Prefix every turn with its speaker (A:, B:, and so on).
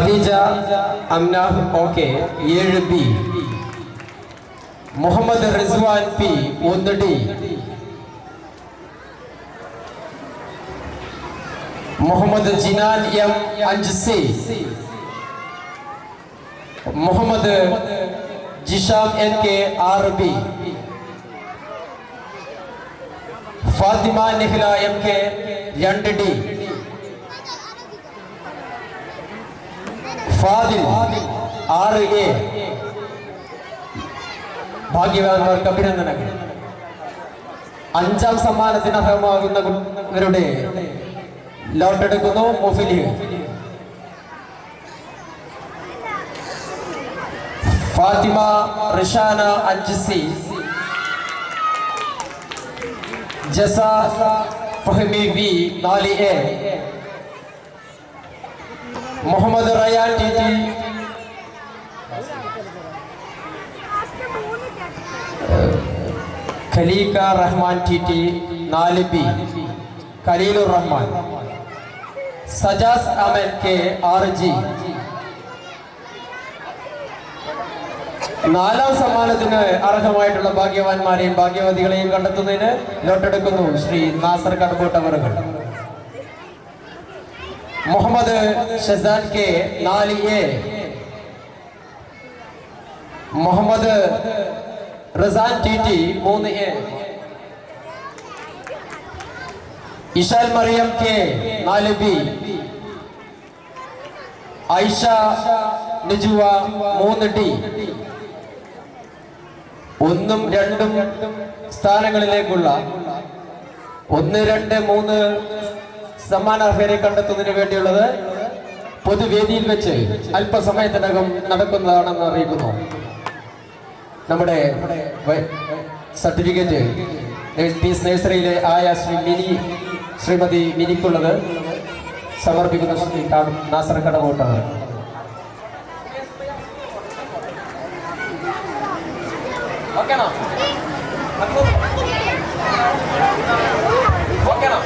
A: Khadija Amnah okay ഏഴ് B. Muhammad Rizwan P ഒന്ന് D. Muhammad Jinan M അഞ്ച് C. Muhammad Jisham N K ആറ് B. Fathima Nihila M K രണ്ട് ഡി. ഫാദിൽ ആറ് എ ഭാഗ്യവാന്മാർക്ക് അഭിനന്ദനങ്ങൾ. അഞ്ചാം സമ്മാനത്തിന് അർഹമാകുന്നവരുടെ ലോട്ടെടുക്കുന്നു മുഫിലി. ഫാത്തിമ റിഷാന അഞ്ച് സി ജസ ഫഹമി വി നാല് A. Muhammad Rayan T T. Khaleeka Rahman T T നാല് B. Khalilur Rahman. Sajas Ahmed K R G. നാലാം സമ്മാനത്തിന് അർഹമായിട്ടുള്ള ഭാഗ്യവാന്മാരെയും ഭാഗ്യവതികളെയും കണ്ടെത്തുന്നതിന് ലോട്ടെടുക്കുന്നു ശ്രീ നാസർ കടമ്പോട്ടവറുകൾ മുഹമ്മദ് ഷസാൻ കെ നാല് A. Muhammad Razan T T മൂന്ന് എ. ഇഷാൽ മറിയം കെ നാല് ബി. ഐഷ നിജുവ മൂന്ന് ഡി. ഒന്നും രണ്ടും സ്ഥാനങ്ങളിലേക്കുള്ള ഒന്ന് രണ്ട് മൂന്ന് സമ്മാനാർഹരെ കണ്ടെത്തുന്നതിന് വേണ്ടിയുള്ളത് പൊതുവേദിയിൽ വെച്ച് അല്പസമയത്തിനകം നടക്കുന്നതാണെന്ന് അറിയിക്കുന്നു. നമ്മുടെ സർട്ടിഫിക്കറ്റ് പീസ് നഴ്സറിയിലെ ആയ ശ്രീ മിനി ശ്രീമതി മിനിക്കുള്ളത് സമർപ്പിക്കുന്ന ശ്രീ നാസർ കടവോട്ടാണ് ഓക്കേണോ? ഓക്കേണോ?